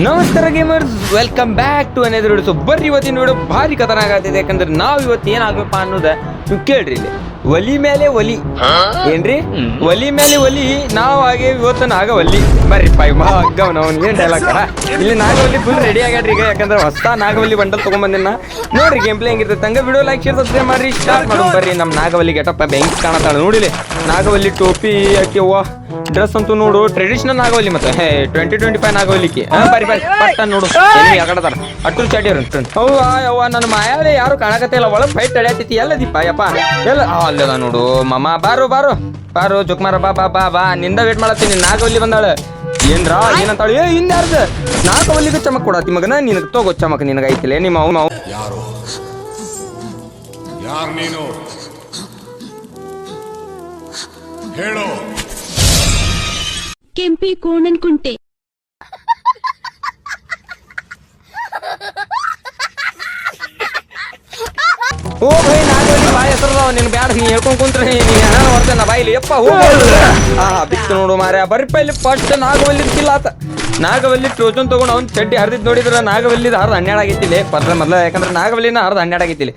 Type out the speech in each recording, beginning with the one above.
ನಮಸ್ಕಾರ gamers welcome back to another video so ಬರ್ರಿ ಇವತ್ತಿನ ವಿಡಿಯೋ ಭಾರಿ ಕಥನ ಆಗ್ತಿದೆ ಯಾಕಂದ್ರೆ ನಾವು ಇವತ್ತು ಏನಾಗಬೇಕಪ್ಪ ಅನ್ನೋದ ನೀವು ಕೇಳ್ರಿ ಇಲ್ಲಿ. ಒಲಿ ಮೇಲೆ ಒಲಿ. ಏನ್ರಿ? ಒಲಿ ಮೇಲೆ ಒಲಿ. ನಾವು ಹಾಗೆ ಇವತ್ತು ನಾಗವಲ್ಲಿ. ಬರ್ರಿ ಪೈ ಮಗ್ಗವ್ ಅವನ್ ಏನ್ ಡೈಲಾಗ ಇಲ್ಲಿ ನಾಗವಲ್ಲಿ ಫುಲ್ ರೆಡಿ ಆಗ್ಯಾಡ್ರಿ ಈಗ. ಯಾಕಂದ್ರೆ ಹೊಸ ನಾಗವಲ್ಲಿ ಬಂಡಲ್ ತಗೊಂಬಂದಿನ ನೋಡ್ರಿ ಗೇಮ್ ಪ್ಲೇ ಹೆಂಗಿರ್ತೈತೆ. ತಂಗ ವಿಡಿಯೋ ಲೈಕ್ ಶೇರ್ ಸಬ್ಸ್ಕ್ರೈಬ್ ಮಾಡ್ರಿ. ಸ್ಟಾರ್ಟ್ ಮಾಡೋಣ. ಬರ್ರಿ ನಮ್ಮ ನಾಗವಲ್ಲಿ ಗೆಟಪ್ಪ ಬೆಂಕಿ ಕಾಣತಾಳ ನೋಡಿಲಿ? ನಾಗವಲ್ಲಿ ಟೋಪಿ ಹಾಕಿ ಡ್ರೆಸ್ ಅಂತೂ ನೋಡು ಟ್ರೆಡಿಷನಲ್ ಆಗೋಲಿ ಮತ್ತೆ ಹೇ ಟ್ವೆಂಟಿ ಟ್ವೆಂಟಿ ಫೈವ್ ಆಗೋಲಿಕ್ಕೆ ಹಾ ಬರಿ ಬರಿ. ಪಟ್ಟ ನೋಡು. ಅಟ್ಟು ಚಾಟಿ ಅವ್ವ ಯವ್ವ ನನ್ನ ಮಾಯಾವೇ ಯಾರು ಕಾಣಕತ್ತೆ ಇಲ್ಲ. ಒಳಗೆ ಫೈಟ್ ತಡೆಯತೈತಿ. ಎಲ್ಲ ದೀಪ ಯಪ್ಪ. ಎಲ್ಲ ಅಲ್ಲದ ನೋಡು. ಮಮ್ಮ ಬಾರು ಬಾರು. ಬಾರು ಜುಕ್ಮಾರ ಬಾ ಬಾ ಬಾ ಬಾ. ನಿಂದ ವೇಟ್ ಮಾಡತ್ತೀನಿ. ನಾಗವಲ್ಲಿ ಬಂದಾಳೆ. ಏನ್ರಾ ಏನಂತಾಳು? ಏ ಹಿಂದೆ ಯಾರ್ದ? ನಾಗವಲ್ಲಿಗೆ ಚಮಕ್ ಕೊಡ ಮಗನ. ನಿನಗೆ ತಗೋ ಚಮಕ್ ನಿನಗೆ ಐತಿಲ್ಲ ನಿಮ್ಮ ಅವ್ನು ಅವ್ ಯಾರು? ಯಾರು ನೀನು? ಹೇಳು. ಕೆಂಪಿ ಕೋಣನ್ಕುಂಟೆ ಓ ಭೈ ನಾಗವಲ್ಲಿ ಬಾಯಿ ಹೆಸರದವ ನಿನ್ ಬ್ಯಾಡ ನೀ ಹೇಳ್ಕೊಂಡ್ ಕುಂತ್ರೆ ನೀ ನಾನು ಹೊರ್ತೇನ ಬಾಯಿಲಿ. ಯಪ್ಪ ಹೋಗ ಆ, ಬಿತ್ತು ನೋಡು ಮಾರ್ಯ ಬರ್ರಿಪ್ಪ ಇಲ್ಲಿ ಫಸ್ಟ್ ನಾಗವಲ್ಲಿ ಆತ. ನಾಗವಲ್ಲಿ ಟ್ರೋಜನ್ ತಗೊಂಡು ಅವ್ನು ಚಡ್ಡಿ ಹರಿದಿದ್ ನೋಡಿದ್ರ ನಾಗವಲ್ಲಿದ ಹರ್ದ ಹನ್ನೆರಡು ಆಗಿತ್ತಿಲ್ಲ. ಪದ್ರ ಮೊದ್ಲ ಯಾಕಂದ್ರೆ ನಾಗವಲ್ಲಿನ ಹರ್ದ ಹನ್ನೆರಡು ಆಗಿತ್ತಿಲ್ಲ.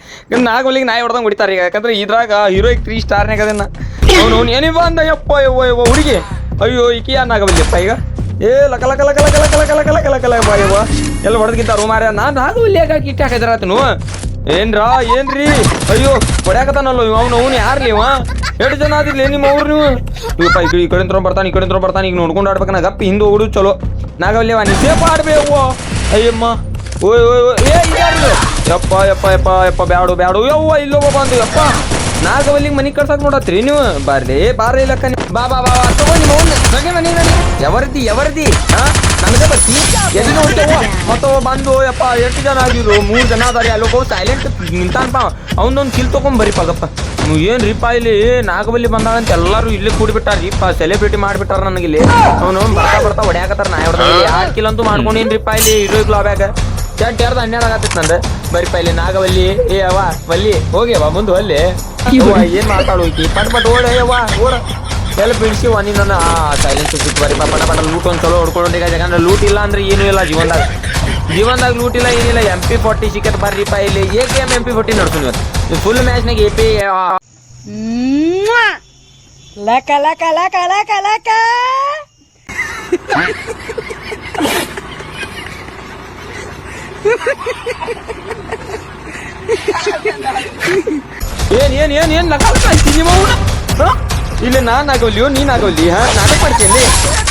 ನಾಗವಲ್ಲಿಗೆ ನಾಯಿ ಹೊಡೆದಂಗೆ ಹೊಡಿತಾರೆ ಯಾಕಂದ್ರೆ ಇದ್ರಾಗ ಹೀರೋಯಿಕ್ ತ್ರೀ ಸ್ಟಾರ್ನಾಗ ಅದನ್ನ ಅವ್ನು ಏನಿವ ಅಂದ? ಯಪ್ಪ, ಯವ್ವ ಯವ್ವ, ಹುಡುಗಿ. ಅಯ್ಯೋ ಈಕಿ ನಾಗವಲ್ಲಿಯಪ್ಪ ಈಗ ಏ ಲಕ ಲಕ ಲಕ ಲಕ ಲಕ ಲಕ ಲಕ ಲಕ ಲಕ ಲಕ ಬಾ ಯವ್ವ ಎಲ್ಲ ಹೊಡೆದ್ಗಿಂತಾರು ಮಾರ್ಯ ನಾನು ನಾಗವಲ್ಲಿ ಯಾಕೆ ಇಟ್ಟ ಹಾಕಿದ್ರಾತನು ಏನ್ರಾ ಏನ್ರಿ ಅಯ್ಯೋ ಹೊಡ್ಯಾಕತಾನಲ್ಲ ಅವ್ನು ಅವ್ನು ಯಾರ್ಲಿ ಇವ ಎಷ್ಟು ಜನ ಆದಿರ್ಲಿ ನಿಮ್ಮ ಅವ್ರು ನೀವು ಇವಪ್ಪ ಈ ಈ ಕಡೆ ಬರ್ತಾನೆ ಈ ಕಡೆ ಬರ್ತಾನೆ ಈಗ ನೋಡ್ಕೊಂಡು ಆಡ್ಬೇಕನ್ನ ಗಪ್ಪ ಹಿಂದೆ ಹೋಗುದು ಚಲೋ ನಾಗವಲ್ಲೇವ ನೀ ಸೇಫ್ ಆಡ್ಬೇವು ಅಯ್ಯಮ್ಮ ಓಯ್ ಓಯ್ ಓಯ್ ಏ ಇದ್ಯಾರು ಯಪ್ಪ ಯಪ್ಪ ಯಪ್ಪ ಯಪ್ಪ ಬ್ಯಾಡು ಬ್ಯಾಡು ಯವ್ವ ಇಲ್ಲೋಗ ಬಂದು ಯಪ್ಪ ನಾಗವಲ್ಲಿಗೆ ಮನಿ ಕಳ್ಸಕ್ ನೋಡತ್ರಿ ನೀವು? ಬಾರ್ಲಿ ಬಾರ ಇಲ್ಲಕ್ಕ ಬಾ ಬಾ ಬಾ ಬಾ. ತಗೋ ನಿಮ್ಮ ಅವ್ನ. ನಗೆ ಮನೆ, ನಗೆ ಎವರ್ದಿ ಎವರ್ದಿ ಹಾ? ನನಗೆ ಬರ್ತಿ. ಎಲ್ಲಿ ನೋಡ್ತೇವ ಮತ್ತೆ ಬಂದು, ಯಪ್ಪ, ಎಷ್ಟು ಜನ ಆಗಿರು ಮೂರು ಜನ ಅದಾರಿ. ಹೋಗಿ ಸೈಲೆಂಟ್ ನಿಂತಾನಪ್ಪ ಅವನೊಂದು ಕಿಲ್ ತಗೊಂಡ್ ಬರಿ ಪಗಪ್ಪ. ನೀವು ರೀಪ ಇಲ್ಲಿ? ಬಂದಾಗ ಅಂತ ಎಲ್ಲರೂ ಇಲ್ಲಿ ಕೂಡಿಬಿಟ್ಟಾರಿಪ್ಪ ಸೆಲೆಬ್ರಿಟಿ ಮಾಡ್ಬಿಟ್ಟಾರ ನನಗೆ ಇಲ್ಲಿ. ಅವನು ಬರ್ತಾ ಬರ್ತಾ ಹೊಡ್ಯಾಕತ್ತಾರ ನಾ ಹೊಡೆದ ಯಾರು ಕಿಲ್ ಅಂತೂ ಮಾಡ್ಕೊಂಡೇನ್ರಿಪ್ಪ ಇಲ್ಲಿ? ಇರೋ ಗ್ಲಾಬ್ಯಾಗ ಚಟ್ ಎರಡು ಹನ್ನೆರಡು ನಂದು. ಬರಿಪ್ಪ ಇಲ್ಲಿ ನಾಗವಲ್ಲಿ ಏ ಅವ ವಲ್ಲಿ ಹೋಗಿ ಅವ ಮುಂದೆ ಅಲ್ಲಿ ಏನ್ ಮಾತಾಡು ಈಕಿ ಪಟ್ ಪಟ್ ಓಡ ಅವ ಓಡ. ಎಲ್ಲ ಬಿಡಿಸಿ ಒಂದಿ ನನ್ನ ಸೈಲೆನ್ಸ್ ಸಿಕ್ತು ಬರಿ ಪಟ ಪಟ ಲೂಟ್ ಒಂದು ಚಲೋ ಹೊಡ್ಕೊಂಡು ಯಾಕಂದ್ರೆ ಲೂಟ್ ಇಲ್ಲ ಅಂದ್ರೆ ಏನೂ ಇಲ್ಲ ಜೀವನದಾಗ. ಜೀವನದಾಗ ಲೂಟ್ ಇಲ್ಲ ಏನಿಲ್ಲ. ಎಂ ಪಿ ಫೋರ್ಟಿ ಸಿಕ್ಕತ್ ಬರ್ರಿ ಇಲ್ಲಿ ಏಕೆ ಎಂ ಎಂ ಪಿ ಫೋರ್ಟಿ ನೋಡ್ತೀನಿ ಇವತ್ತು? ಫುಲ್ ಮ್ಯಾಚ್ನಾಗ ಎ ಪಿ ಲಕ ಲಕ ಲಕ ಲಕ ಲಕ. ಏನ್ ಏನ್ ಏನ್ ಏನ್ ನಿಮ್ಮ ಅವ್ನ? ಹ? ಇಲ್ಲಿ ನಾನ್ ಆಗವಲ್ಲಿಯೋ ನೀನ್ ಆಗವಲ್ಲಿ ಹಾ ನಾಟಕ ಮಾಡ್ತೀನಿ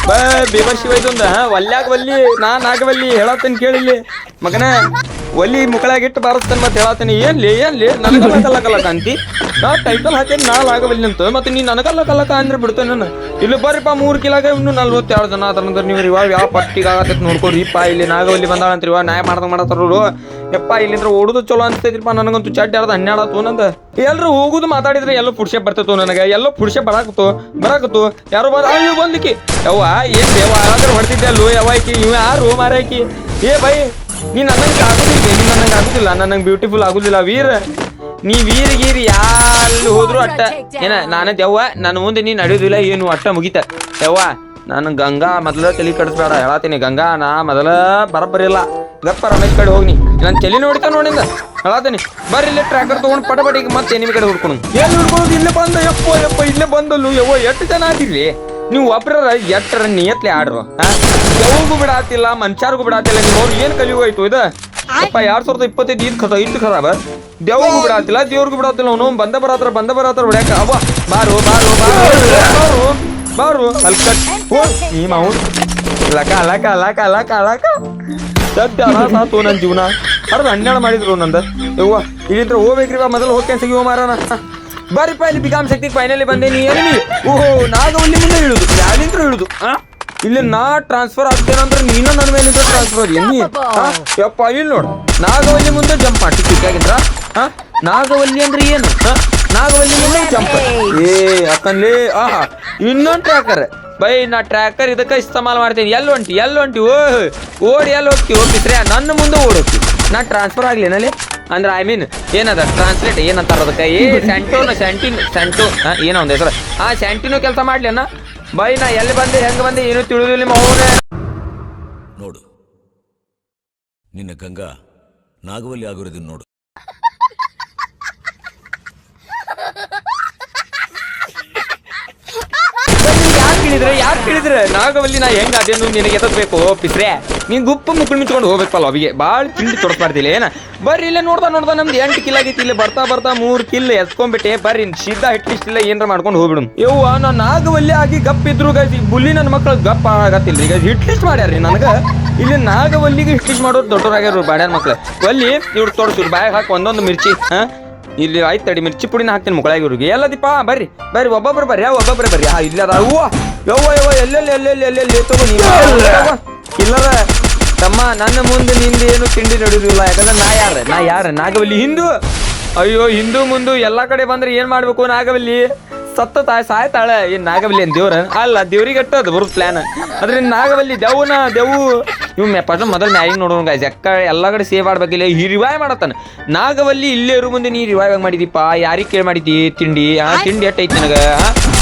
ಬಾ ಬೇಬರ್ ಶಿವ ಇದೊಂದ, ಹಾ ಒಲ್ಯಾಗ ವಲ್ಲಿ ನಾನ್ ಆಗವಲ್ಲಿ ಹೇಳತ್ತೇನೆ ಕೇಳಿಲ್ಲಿ, ಮಗನ ಒಲಿ ಮುಕ್ಕಳಾಗಿಟ್ಟು ಬಾರಿಸ್ತಾನೆ ಮತ್ತೆ ಹೇಳತ್ತಿನಿ ಏನ್ ಲೇ ನನಗಲ್ಲ ಕಲ್ಲ ಕಲ್ಲ ಕಾಂತಿ. ನಾ ಟೈಟಲ್ ಹಾಕೇನಿ ನಾಳೆ ಆಗವಲ್ಲಿ ಅಂತ ಮತ್ತೆ ನೀ ನನಗಲ್ಲ ಕಲ್ಲಕ ಅಂದ್ರೆ ಬಿಡ್ತೇನೆ ನಾನು. ಇಲ್ಲಿ ಬರ್ರಿಪ್ಪ ಮೂರು ಕಿಲಾಗ ಇನ್ನು ನಲ್ವತ್ತೆರಡು ಜನ ಅದ್ರ ನೀವು ಇವಾಗ ಯಾವ ಪಟ್ಟಿಗೆ ಆಗತ್ತೆ ನೋಡ್ಕೊರಿಪ್ಪ ಇಲ್ಲಿ ನಾಗವಲ್ಲಿ ಬಂದಾಳ ಅಂತ ಇವಾಗ ನ್ಯಾಯ ಮಾಡ್ದಂಗ್ ಮಾಡತ್ತಾರ ಯಪ್ಪ, ಇಲ್ಲಿಂದ್ರ ಓಡುದು ಚಲೋ ಅನ್ಸ್ತೈತಿಪ್ಪ ನನಗಂತೂ ಚಡ್ಡಿ ಯಾರ್ದು ಹನ್ನೆರಡು ನಂದ. ಎಲ್ರು ಹೋಗುದು ಮಾತಾಡಿದ್ರೆ ಎಲ್ಲೋ ಪುರುಷ ಬರ್ತೈತು ನನಗೆ. ಎಲ್ಲೋ ಪುರುಷ ಬರಾಕತ್ತು ಬರಾಕತ್ತು. ಯಾರು ಬರ ಅಯ್ಯೋ ಬಂದಿಕ್ಕಿ ಯವ್ವ, ಏನ್ ದೇವ ಯಾರಾದ್ರೂ ಹೊಡ್ತಿದ್ದೆ ಅಲ್ಲೋ ಯಾವ ಇವ ಯಾರು? ಮಾರಾಕಿ ಏ, ಬೈ. ನೀ ನನಗೆ ಆಗುದಿಲ್ಲ ನೀ ನನಗೆ ಆಗುದಿಲ್ಲ ನನಗೆ ಬ್ಯೂಟಿಫುಲ್ ಆಗುದಿಲ್ಲ ವೀರ. ನೀ ವೀರ್ ಗೀರ್ ಯಾರು ಹೋದ್ರು ಅಟ್ಟ. ಏನ ನಾನೇ ದೆವ್ವ ನನ್ನ ಮುಂದೆ ನೀ ನಡೆಯುದಿಲ್ಲ, ಏನು ಅಟ್ಟ ಮುಗಿತ. ಯವ್ವ, ನಾನು ಗಂಗಾ ಮೊದಲ ತಲೆ ಕಡಿಸ್ಬೇಡ, ಹೇಳತ್ತೀನಿ ಗಂಗಾ, ನಾ ಮೊದಲ ಬರಬ್ಬರಿಲ್ಲ ಗಪ್ಪ ರಮೇಶ್ ಕಡೆ ಹೋಗಿ ನಾನು ತಲೆ ನೋಡಿತ ನೋಡಿಂದ ಹೇಳತ್ತೀನಿ. ಬರ್ರಿ ಇಲ್ಲೇ ಟ್ರ್ಯಾಕರ್ ತಗೊಂಡು ಪಟ ಮತ್ತೆ ನಿಮ್ಮ ಕಡೆ ಹುಡ್ಕೊಂಡು ಎಲ್ಲಿ ಹುಡ್ಕೊಂಡು ಇಲ್ಲೇ ಬಂದ, ಯಪ್ಪ ಯಪ್ಪ, ಇಲ್ಲೇ ಬಂದಲ್ಲು, ಯವ್ವ, ಎಷ್ಟು ಜನ ಆದಿರ್ಲಿ ನೀವು ಒಬ್ಬರ ಎಟ್ಟರ ನಿಯತ್ಲೆ ಆಡ್ರು ಯಾವಾಗೂ ಬಿಡಾತಿಲ್ಲ ಮನ್ಷಾರ್ಗೂ ಬಿಡಾತಿಲ್ಲ ನೀವು ಅವ್ರು ಏನ್ ಕಲಿಯೋಯ್ತು ಇದು? ಅಪ್ಪ, ಎರಡ್ ಸಾವಿರದ ಇಪ್ಪತ್ತೈದು ಇದು ಖತ ಇತ್ತು ಖರಾಬ ದೇವ್ರಿಗೂ ಬಿಡಾತಿಲ್ಲ ದೇವ್ರಿಗೂ ಬಿಡಾತಿಲ್ಲ ಅವನು. ಬಂದ ಬರಾತ್ರ ಬಂದ ಬರಾತ್ರ ಹೊಡ್ಯಾಕ. ಅವ ಬಾರು ಬಾರು ಬಾರು ಬಾರು ಬಾರು. ಅಲ್ಲಿ ಕಟ್ ಹೋ ಮಾವು. ಲಕ ಲಕ ಲಕ ಲಕ ಲಕ. ಸದ್ಯ ಸಾತು ನನ್ನ ಜೀವನ. ಅರ್ಧ ಹನ್ನೆರಡು ಮಾಡಿದ್ರು ನಂದ. ಯವ್ವ ಇಲ್ಲಿಂದ್ರ ಹೋಗ್ಬೇಕ್ರಿ ಮೊದಲು ಹೋಗ್ತೇನೆ ಸಿಗಿವ ಮಾರಾನ. ಬಾರಿಪ್ಪ ಇಲ್ಲಿ ಬಿಕಾಮ್ ಶಕ್ತಿ ಫೈನಲಿ ಬಂದೆ, ನೀ ಎಲ್ಲಿ? ಓಹೋ ನಾಗವಲ್ಲಿ ಮುಂದೆ ಇಳುದು ಯಾರಿಂತ್ರ ಇಳುದು? ಇಲ್ಲಿ ನಾ ಟ್ರಾನ್ಸ್ಫರ್ ಆಗ್ತೇನಂದ್ರೆ ನೀನು ನನ್ನ ಮೇಲಿಂದ ಟ್ರಾನ್ಸ್ಫರ್ ಆ? ಯಪ್ಪ, ಇಲ್ಲಿ ನೋಡು. ನಾಗವಲ್ಲಿ ಮುಂದೆ ಜಂಪ್ ಮಾಡಿ ಟಿಕ್ಕಾಗಿದ್ರ ಹಾ ನಾಗವಲ್ಲಿ ಅಂದ್ರೆ ಏನು? ನಾಗವಲ್ಲಿ ಮುಂದೆ ಜಂಪ್ ಏ ಯಾಕಂದ್ರೆ ಆಹಾ. ಇನ್ನೊಂದು ಟ್ರ್ಯಾಕರ್ ಬೈ, ನಾ ಟ್ರ್ಯಾಕರ್ ಇದಕ್ಕೆ ಇಸ್ತಮಾಲ್ ಮಾಡ್ತೀನಿ. ಎಲ್ಲಿ ಹೊಂಟಿ ಎಲ್ಲಿ ಹೊಂಟಿ ಓ ಓಡಿ ಎಲ್ಲಿ ಹೋಗ್ತಿ ಹೋಗ್ತಿದ್ರೆ ನನ್ನ ಮುಂದೆ ಓಡೋಗ್ತಿ. ನಾ ಟ್ರಾನ್ಸ್ಫರ್ ಆಗ್ಲೇನಲ್ಲಿ ಅಂದ್ರೆ ಐ ಮೀನ್ ಏನದ? ಟ್ರಾನ್ಸ್ಲೇಟ್ ಏನಂತಾರ ಅದಕ್ಕೆ ಏ ಸ್ಯಾಂಟೋನ ಸ್ಯಾಂಟಿನ್ ಸ್ಯಾಂಟೋ ಏನೋ ಒಂದು ಹೆಸರು. ಆ ಸ್ಯಾಂಟಿನೋ ಕೆಲಸ ಮಾಡ್ಲೇನ ಬೈ, ನಾ ಎಲ್ಲಿ ಬಂದೆ, ಹೆಂಗ್ ಬಂದೆ, ಏನು ತಿಳಿದಿಲ್ಲ ನಿಮ್ಮ ಅವನೇ ನೋಡು. ನಿನ್ನ ಗಂಗಾ ನಾಗವಲ್ಲಿ ಆಗಿರೋದನ್ನ ನೋಡು ಯಾರು ಕೇಳಿದ್ರೆ, ಯಾರು ಕೇಳಿದ್ರೆ? ನಾಗವಲ್ಲಿ ನಾ ಹೆಂಗ ಅದೇನು ನಿನಗೆ ಎತ್ತಬೇಕು ಪಿಸ್ರೆ? ನೀನ್ ಗುಪ್ಪ ಮುಕ್ಕಳು ಮಿಚ್ಕೊಂಡು ಹೋಗ್ಬೇಕಲ್ಲ ಅವಿಗೆ? ಭಾಳ ತಿಂಡಿ ತೊಡಸ್ಬಾರ್ದಿಲ್ಲ ಏನ? ಬರ್ರಿ, ಇಲ್ಲೇ ನೋಡ್ದ ನೋಡ್ದ, ನಮ್ದು ಎಂಟು ಕಿಲ್ ಆಗೈತಿ, ಇಲ್ಲಿ ಬರ್ತಾ ಬರ್ತಾ ಮೂರ್ ಕಿಲ್ ಎಸ್ಕೊಂಡ್ಬಿಟ್ಟೆ ಬರ್ರಿ ಸೀದಾ ಹಿಟ್ಟಿಸ್ಟ್ ಇಲ್ಲ, ಏನ್ರ ಮಾಡ್ಕೊಂಡು ಹೋಗ್ಬಿಡು ಯವ್ವ ನಾ ನಾಗವಲ್ಲಿ ಆಗಿ ಗಪ್ ಇದ್ರು ಗೈಸ್ ಈ ಬುಲ್ಲಿ ನನ್ನ ಮಕ್ಳು ಗಪ್ ಆಗತ್ತಿಲ್ಲ ಈಗ ಹಿಟ್ ಲಿಸ್ಟ್ ಮಾಡ್ಯಾರ್ರಿ ನನಗ. ಇಲ್ಲಿ ನಾಗವಲ್ಲಿಗೆ ಹಿಟ್ ಲಿಸ್ಟ್ ಮಾಡೋರು ದೊಡ್ಡವರಾಗ್ಯಾರ ಬಾಡ್ಯಾನ ಮಕ್ಳು. ಒಲ್ಲಿ, ಇವ್ರು ತೋರಿಸಿದ್ರು ಬಾಯಾಗ ಹಾಕಿ ಒಂದೊಂದು ಮಿರ್ಚಿ, ಹಾ? ಇಲ್ಲಿ ಆಯ್ತು ತಡಿ, ಮಿರ್ಚಿ ಪುಡಿನ ಹಾಕ್ತೀನಿ ಮುಗಳಾಗಿ ಇವ್ರಿಗೆ. ಎಲ್ಲ ಬರ್ರಿ ಬರ್ರಿ, ಒಬ್ಬೊಬ್ರು ಬರ್ರಿ ಒಬ್ಬೊಬ್ರು ಬರ್ರಿ. ಇಲ್ಲ ಅದ ಹೂವ ಯವ್ವ ಯವ್ವ ಎಲ್ಲೆಲ್ಲಿ ಎಲ್ಲೆಲ್ಲಿ ಎಲ್ಲೆಲ್ಲಿ? ತಗೋ ನೀವು ಇಲ್ಲದ ತಮ್ಮ ನನ್ನ ಮುಂದೆ ನಿಂದು ಏನು ತಿಂಡಿ ನಡೆಯುವುದಿಲ್ಲ ಯಾಕಂದ್ರೆ ನಾ ಯಾರ ನಾ ಯಾರ ನಾಗವಲ್ಲಿ ಹಿಂದೂ. ಅಯ್ಯೋ ಹಿಂದೂ ಮುಂದು ಎಲ್ಲಾ ಕಡೆ ಬಂದ್ರೆ ಏನ್ ಮಾಡ್ಬೇಕು ನಾಗವಲ್ಲಿ? ಸತ್ತ ತಾಯ್ ಸಾಯ್ತಾಳೆ ಏನ್ ನಾಗವಲ್ಲಿ ಏನ್ ದೇವ್ರ? ಅಲ್ಲ ದೇವ್ರಿಗೆ ಅದು ಬರೋದು ಪ್ಲಾನ್ ಅದ್ರಿಂದ ನಾಗವಲ್ಲಿ ದೆವ್ವನ ದೆವು ಇವ್ ಮೆ ಫಸ್ಟ್ ಮೊದಲು ಮ್ಯಾಗಿಂಗ್ ನೋಡೋಣ ಗಾಯ್ಸ್ ಎಕ್ಕ ಎಲ್ಲ ಕಡೆ ಸೇವ್ ಮಾಡ್ಬೇಕಿಲ್ಲ ಈ ರಿವೈವ್ ಮಾಡತ್ತಾನ. ನಾಗವಲ್ಲಿ ಇಲ್ಲೇ ಇರು ಮುಂದೆ ನೀ ರಿವೈವ್ ಮಾಡಿದಿಪ್ಪ ಯಾರಿಗೆ ಕೇಳಿ ಮಾಡಿದಿ ತಿಂಡಿ? ಆ ತಿಂಡಿ ಎಟ್ಟೈತಿ ನನಗ?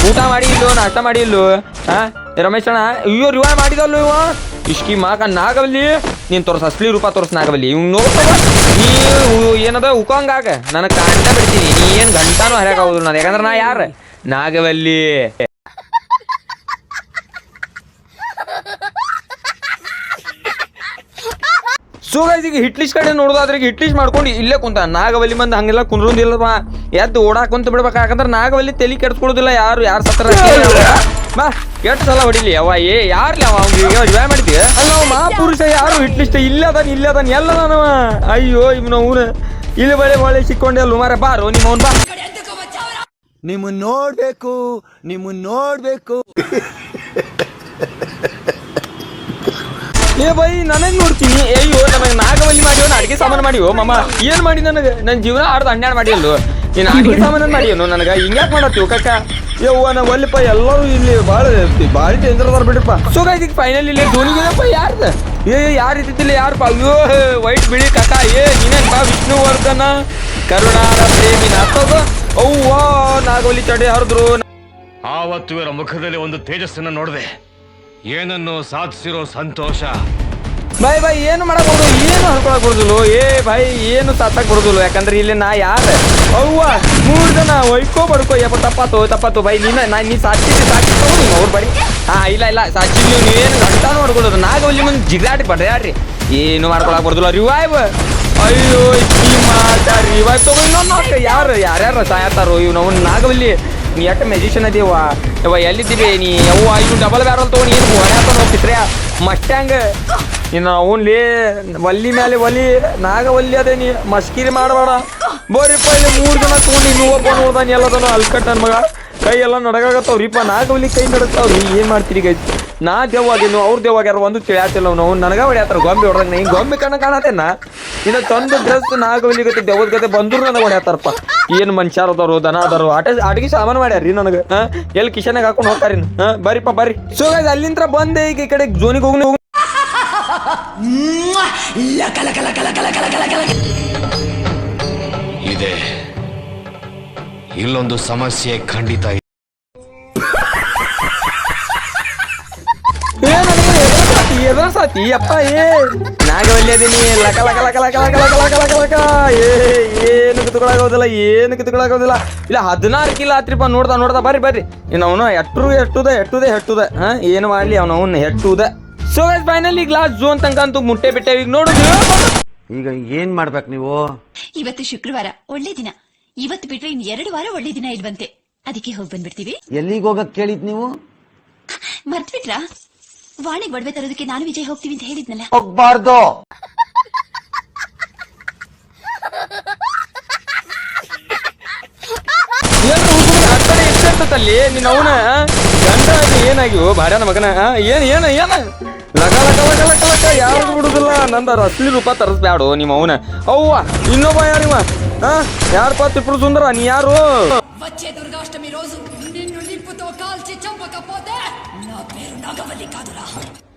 ಊಟ ಮಾಡಿ ಇಲ್ಲೋ, ನಾಷ್ಟ ಮಾಡಿ ಇಲ್ಲೋ ಹಾ ರಮೇಶ್ ಅಣ್ಣ, ಅಯ್ಯೋ ರಿವಾಯ್ ಮಾಡಿದವಲ್ಲ ಇವ? ಇಷ್ಕಿ ಮಾಕ ನಾಗವಲ್ಲಿ? ನೀನ್ ತೋರ್ಸ ಅಸ್ಲಿ ರೂಪ ತೋರ್ಸ ನಾಗವಲ್ಲಿ. ಇವ್ ನೋಡ್ತಾವ ನೀ ಏನದ ಉಕಂಗಾಗ ನನಗೆ ಕಾಣ್ತಾ ಬಿಡ್ತೀನಿ. ನೀ ಏನ್ ಗಂಟಾನು ಹೌದು ನಾನು ಯಾಕಂದ್ರೆ ನಾ ಯಾರ ನಾಗವಲ್ಲಿ. ಸೊ ಗೈಸ್ ಈಗ ಹಿಟ್ ಲಿಸ್ಟ್ ಕಡೆ ನೋಡೋದಾದ್ರೆ ಈಗ ಹಿಟ್ ಲಿಸ್ಟ್ ಮಾಡ್ಕೊಂಡು ಇಲ್ಲೇ ಕುಂತ. ನಾಗವಲ್ಲಿ ಮಂದಿ ಹಂಗೆಲ್ಲ ಕುಂದ್ರಂದಿಲ್ಲಪ್ಪ. ಎದ್ದು ಓಡಾಕ್ ಕುಂತ ಬಿಡ್ಬೇಕು. ಯಾಕಂದ್ರೆ ನಾಗವಲ್ಲಿ ತಲೆ ಕೆಡ್ಸ್ಕೊಳೋದಿಲ್ಲ ಯಾರು ಯಾರು ಸತ್ರ ಬಾ ಎಷ್ಟು ಸಲ ಹೊಡಿಲಿ ಅವ ಏ ಯಾರ್ಲಿ ಅವ ಅವ್ನಿಗೆ ರಿವೈ ಮಾಡಿದ್ವಿ ಅಲ್ಲ ಅವ ಮಹಾಪುರುಷ ಯಾರು? ಹಿಟ್ ಲಿಸ್ಟ್ ಅದನ್ ಇಲ್ಲ ಅದಾನ ಎಲ್ಲ ನಾನು ಅಯ್ಯೋ ಇವ್ನ ಅವನು ಇಲ್ಲಿ ಬಳಿ ಒಳ್ಳೆ ಸಿಕ್ಕೊಂಡೆ ಅಲ್ಲ ಮಾರ ಬಾರೋ ನಿಮ್ಮ ಅವ್ನು ಬಾ. ನಿಮ್ಮನ್ನ ನೋಡ್ಬೇಕು ನಿಮ್ಮನ್ನ ನೋಡ್ಬೇಕು. ಏ ಬೈ ನನಗೆ ನೋಡ್ತೀನಿ? ಅಯ್ಯೋ ನಮಗೆ ನಾಗವಲ್ಲಿ ಮಾಡಿವೋ ಅಡಿಗೆ ಸಾಮಾನು ಮಾಡಿವೋ ಮಮ್ಮ ಏನ್ ಮಾಡಿ ನನಗೆ? ನನ್ ಜೀವನ ಆಡ್ದು ಹನ್ನೆರಡು ಮಾಡಿ ಅಲ್ಲೋ. ನೀನು ಅಡಿಗೆ ಸಾಮಾನು ಮಾಡಿಯೇನು ನನಗೆ? ಹಿಂಗ್ಯಾಕ್ ಮಾಡತ್ತೀವಿ ಕಕ್ಕ? ಯವ್ವ ನಾ ಒಲ್ಲಿಪ್ಪ ಎಲ್ಲರೂ ಇಲ್ಲಿ ಭಾಳ ಭಾಳ ಡೇಂಜರ್ ಅದಾರ ಬಿಡ್ರಪ್ಪ. ಸೊ ಫೈನಲ್ ಇಲ್ಲಿ ಧೋನಿಗಿದಪ್ಪ ಯಾರ್ದ? ಏ ಯಾರು ಇದ್ದಿದ್ದಿಲ್ಲ ಯಾರಪ್ಪ ಅಯ್ಯೋ ವೈಟ್ ಬಿಳಿ ಕಕ್ಕ. ಏ ನೀನೇನ್ಪ ವಿಷ್ಣುವರ್ಧನ? ಕರುಣಾರ ಪ್ರೇಮಿ ನಾಟೋದು ಅವ್ವ, ನಾಗವಲ್ಲಿ ಚಡಿ ಹರಿದ್ರು? ಆವತ್ತು ಇವರ ಮುಖದಲ್ಲಿ ಒಂದು ತೇಜಸ್ಸನ್ನು ನೋಡಿದೆ. ಏನನ್ನು ಸಾಧಿಸಿರೋ ಸಂತೋಷ? ಬಾಯ್ ಬಾಯ್ ಏನು ಮಾಡಕ್ ಬರೋದು ಏನು ಅನ್ಕೊಳಕ್ ಏ ಬಾಯ್ ಏನು ತಾತಕ್ ಬರೋದಿಲ್ಲ ಯಾಕಂದ್ರೆ ಇಲ್ಲಿ ನಾ ಯಾರ ಅವ್ವ, ಮೂರ್ ಜನ ಒಯ್ಕೋ ಬಡ್ಕೋ. ಯಪ್ಪ, ತಪ್ಪಾತು ತಪ್ಪಾತು. ಬೈ, ನೀನ, ನಾ, ನೀ ಸಾಕ್ಷಿ ಸಾಕ್ಷಿ ತಗೋ ಅವ್ರ ಬಡಿ ಹಾ, ಇಲ್ಲ ಇಲ್ಲ ಸಾಕ್ಷಿ ನೀವು ನೀವೇನು ಗಂಟ ನೋಡ್ಕೊಳ್ಳೋದು. ನಾಗ ನಾಗವಲ್ಲಿ ಮುಂದೆ ಜಿಗಾಟಿ ಬಡ್ಯಾಡ್ರಿ ಏನು ಮಾಡ್ಕೊಳಕ್ ಬರೋದಿಲ್ಲ. ರಿವೈವ್ ಅಯ್ಯೋ, ಈ ಮಾತ ರಿವೈವ್ ತಗೋ, ಇನ್ನೊಂದು ಯಾರು ಯಾರ್ಯಾರು ಸಾಯತ್ತಾರೋ? ಇವ್ ನಾವು ನಾಗವಲ್ಲಿ. ನೀ ಯಾಕೆ ಮೆಜಿಷನ್ ಅದೀವ ಯವ ಎಲ್ಲಿದ್ದೀವಿ? ನೀ ಯವ್ವ ಇವು ಡಬಲ್ ಬ್ಯಾರಲ್ ತೊಗೊಂಡು ಏನು ಹೊಡ್ಯಾತ ಹೋಗ್ತಿದ್ರೆ? ಮಸ್ಟ್ಯಾಂಗ್ ಇನ್ನು ಅವನ್ಲಿ ಒಲ್ಲಿ ಮೇಲೆ ಒಲಿ ನಾಗವಲ್ಲಿ ಅದೇ ನೀ, ಮಸ್ಕಿರಿ ಮಾಡಬೇಡ. ಬೋರಿಪ್ಪ ಇಲ್ಲಿ ಮೂರು ಜನ ತೊಗೊಂಡು ಇನ್ನು ಒಬ್ಬ ನೋಡ್ದಾನೆ ಎಲ್ಲದನು ಅಲ್ಕಟ್ ನನ್ನ ಮಗ. ಕೈ ಎಲ್ಲ ನಡಗಾಗತ್ತವ್ರಿಪ್ಪ ಒಲಿ ಕೈ ನಡಕ್ತಾವ್ರಿ ಏನು ಮಾಡ್ತೀರಿ ಗೈ ನಾ ದೆವ್ವಾಗಿನ್ನು ಅವ್ರ ದೇವಾಗ್ಯಾರ ಒಂದು ತಿಳಿಯಾತಿಲ್ಲ ನಾವು ನನಗ ಹೊಡ್ಯಾತಾರ ಗೊಂಬೆ ಹೊಡ್ದಂಗ ಹಿಂಗೆ ಗೊಂಬೆ ಕಣ್ಣ ಕಾಣತೇನ ಇನ್ನ ತಂದು ಡ್ರೆಸ್ ನಾಗವಲ್ಲಿ ಗತೆ ದೇವದ ಗತೆ ಬಂದ್ರು ನನಗೆ ಹೊಡ್ಯಾತಾರಪ್ಪ ಏನು ಮನುಷ್ಯರು ಅದಾರು ದನ ಅದಾರು ಆಟ ಅಡಿಗೆ ಸಾಮಾನು ಮಾಡ್ಯಾರಿ ನನಗೆ ಹಾ? ಎಲ್ಲಿ ಕಿಶನಾಗ ಹಾಕೊಂಡು ಹೋಗ್ತಾರಿ ಹಾ? ಬರಿ. ಬರ್ರಿ ಸೊ ಗೈಸ್ ಅಲ್ಲಿಂದ ಬಂದೆ ಈಗ ಈ ಕಡೆ ಜೋನಿಗೆ ಹೋಗಿ ಹೋಗಿ ಇದೆ. ಇಲ್ಲೊಂದು ಸಮಸ್ಯೆ ಖಂಡಿತ ಅಪ್ಪ ಏ. ನಾಗವಲ್ಲಿ ಅದೀನಿ ಲಕ ಲಕ ಲಕ ಲಕ ಲಕ ಲಕ ಲಕ ಲಕ ಲಕ. ಏ ಏನು ಕಿತ್ಕೊಳಗೋದಿಲ್ಲ ಏನು ಕಿತ್ಕೊಳಕೋದಿಲ್ಲ ಇಲ್ಲ ಹದಿನಾರು ಕಿಲೋ ಆತ್ರಿಪ್ಪ ನೋಡ್ತಾ ನೋಡ್ತಾ ಬರ್ರಿ ಬರ್ರಿ. ಇನ್ನು ಅವನು ಎಟ್ರು ಎಟ್ಟುದ ಎಟ್ಟುದೆ. ಹೆಟ್ಟುದ ಹಾ ಏನು ಮಾಡ್ಲಿ ಅವನು ಅವನು ಹೆಟ್ಟುದ so guys finally glass zone ತನಕ ಅಂತೂ ಮುಟ್ಟೆ ಬಿಟ್ಟೆ. ಈಗ ನೋಡು ಈಗ ಏನ್ ಮಾಡ್ಬೇಕು ನೀವು? ಇವತ್ತು ಶುಕ್ರವಾರ ಒಳ್ಳೆ ದಿನ. ಇವತ್ತು ಬಿಟ್ರೆ ಇನ್ ಎರಡು ವಾರ ಒಳ್ಳೆ ದಿನ ಇಲ್ವಂತೆ. ಅದಕ್ಕೆ ಹೋಗಿ ಬಂದ್ಬಿಡ್ತೀವಿ. ಎಲ್ಲಿಗೆ ಹೋಗಕ್ ಕೇಳಿದ್ ನೀವು? ಮರ್ತ್ಬಿಟ್ರಾ? ವಾಣಿಗ್ ಒಡವೆ ತರೋದಕ್ಕೆ ನಾನು ವಿಜಯ್ ಹೋಗ್ತೀವಿ ಅಂತ ಹೇಳಿದ್ನಲ್ಲ. ಹೋಗ್ಬಾರ್ದು. ಅವನ ಗಂಡ ಅದು ಏನಾಗಿವು ಬಾಡ್ಯಾನ ಮಗನ ಆ? ಏನ್ ಏನ ಏನ? ಲಗ ಲಗ ಲಗ ಲಗ ಲಗ ಯಾರು ಬಿಡುದಿಲ್ಲ ಅಸಲಿ ರೂಪ ತರಿಸ್ಬ್ಯಾಡು ನಿಮ್ಮ ಅವನ. ಅವ್ವ ಇನ್ನೊಬ್ಬ ಯಾರಿವ? ಹಾ ಯಾರಪ್ಪ ತಿಪ್ಪಳು ಸುಂದರ? ನೀ ಯಾರು? వచ్చే దుర్గాష్టమి రోజు నిన్ను నిప్పుతో కాల్చి చంపకపోతే నా పేరు నాగవల్లి కాదురా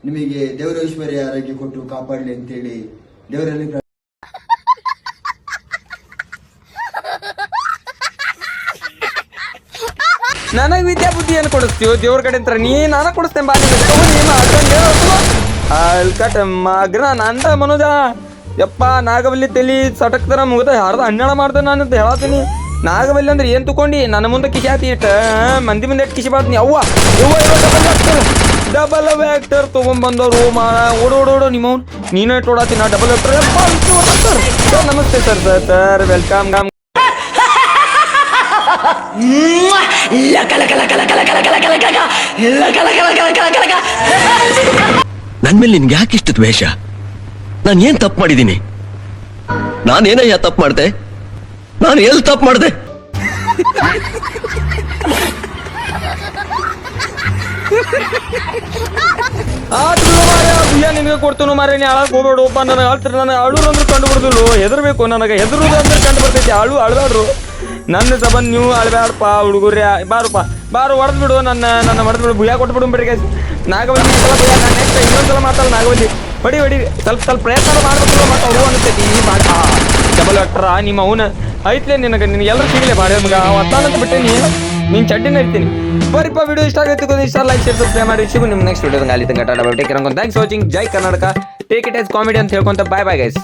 ನಿಮಗೆ ದೇವರ ಐಶ್ವರ್ಯ ಆರೋಗ್ಯ ಕೊಟ್ಟು ಕಾಪಾಡಲಿ ಅಂತೇಳಿ ದೇವರಲ್ಲಿ ಪ್ರಾ- ನನಗ್ ವಿದ್ಯಾ ಬುದ್ಧಿ ಏನು ಕೊಡಿಸ್ತೀವೋ ದೇವ್ರ ಕಡೆ ಅಂತ ನೀ ನಾನು ಕೊಡಿಸ್ತೇನೆ ಬಾ ನೀನು ನೀನು ಅಲ್ಕಟ್ ಮಗ್ನ ನಂದ ಮನುಜ ಯಪ್ಪ ನಾಗವಲ್ಲಿ ತಲಿ ಸಟಕ್ತರ ಮುಗ್ದ ಹರ್ದ ಹನ್ನೆರಡ ಮಾಡ್ದೆ ನಾನು ಅಂತ ಹೇಳತ್ತೀನಿ ನಾಗವಲ್ಲಿ ಅಂದ್ರೆ ಏನ್ ತಕೊಂಡಿ ನನ್ನ ಮುಂದೆ ಕಿಶಾತಿ ಇಟ್ಟ ಮಂದಿ ಮುಂದೆ ಕಿಶಿ ನೀ ಅವ್ವ ಯವ್ವ ಡಬಲ್ ವ್ಯಾಕ್ಟರ್ ತಗೊಂಡ್ಬಂದವ್ರು ಮಾಡ ಓಡು ಓಡು ಓಡು ನಿಮ್ಮ ನೀನೇ ಟೋಡಾತಿ ನಾ ಡಬಲ್ ವ್ಯಾಕ್ಟರ್ ನಮಸ್ತೆ ಸರ್ ಸರ್ ಸರ್ ವೆಲ್ಕಮ್ ಗಾಮ್ ನನ್ ಮೇಲೆ ನಿನ್ಗೆ ಯಾಕೆ ಇಷ್ಟು ದ್ವೇಷ ನಾನು ಏನ್ ತಪ್ಪು ಮಾಡಿದ್ದೀನಿ ನಾನೇನಯ್ಯ ತಪ್ಪು ಮಾಡ್ದೆ ನಾನು ಎಲ್ಲಿ ತಪ್ಪು ಮಾಡ್ದೆ? ಆ ಮಾರ್ರೆ, ಬಿಯ್ಯ ನಿನಗೆ ಕೊಡ್ತೀನಿ ಮಾರೇ ನೀ ಹಾಳಾಗ್ ಒಬ್ಬ ನನಗೆ ಆಳ್ತಾರೆ ನನಗೆ ಅಳುರು ಅಂದ್ರೆ ಕಂಡು ಬಿಡುದಿಲ್ಲ ಹೆದರ್ಬೇಕು ನನಗೆ ಹೆದರುದು ಅಂದ್ರೆ ಕಂಡು ಬರ್ತೈತಿ ಅಳು ಅಳ್ಬೇಡ್ರು ನನ್ನ ಸಬನ್ ನೀವು ಅಳ್ಬೇಡಪ್ಪ ಹುಡುಗರ್ಯ ಬಾರಪ್ಪ ಬಾರು ಹೊಡೆದ್ ಬಿಡು ನನ್ನ ನನ್ನ ಹೊಡೆದ್ ಬಿಡು. ಭುಯ ಕೊಟ್ಟು ಬಿಡು ಗೈಸ್ ನಾಗವಲ್ಲಿ ಈ ಸಲ ಭುಯ್ಯ ನಾನು ನೆಕ್ಸ್ಟ್ ಇನ್ನೊಂದ್ಸಲ ಮಾತಾಡ ನಾಗವಲ್ಲಿ. ಹೊಡಿ ಹೊಡಿ. ಸ್ವಲ್ಪ ಸ್ವಲ್ಪ ಪ್ರಯತ್ನ ಮಾಡ್ಬೇಕು ಮತ್ತೆ ಅವು ಅನಿಸ್ತೈತಿ. ಮಾಡ ಡಬಲ್ ಅಟ್ರ ನಿಮ್ಮ ಅವನ. ಐತ್ಲೆ ನಿನಗೆ ನಿನಗೆ ಎಲ್ಲರೂ ಸಿಗಲಿ ಬಾರಿ ಅವ ಒತ್ತಾನಂತ ಬಿಟ್ಟೇನಿ ನೀನು ಚಡ್ಡಿನ ಇರ್ತೀನಿ. ಬರಿಪ್ಪ ವಿಡಿಯೋ ಇಷ್ಟ ಆಗೈತೆ ಇಷ್ಟ ಲೈಕ್ ಶೇರ್ ಸಬ್ಸ್ಕ್ರೈಬ್ ಮಾಡಿ. ಸಿಗು ನಿಮ್ಮ ನೆಕ್ಸ್ಟ್ ವಿಡಿಯೋದಲ್ಲಿ ಅಲ್ಲಿ ತನಕ ಟಾಟಾ take care thanks watching Jai Karnataka. Take it as comedy ಅಂತ ಹೇಳ್ಕೊಂತ. ಬಾಯ್ ಬಾಯ್ ಗೈಸ್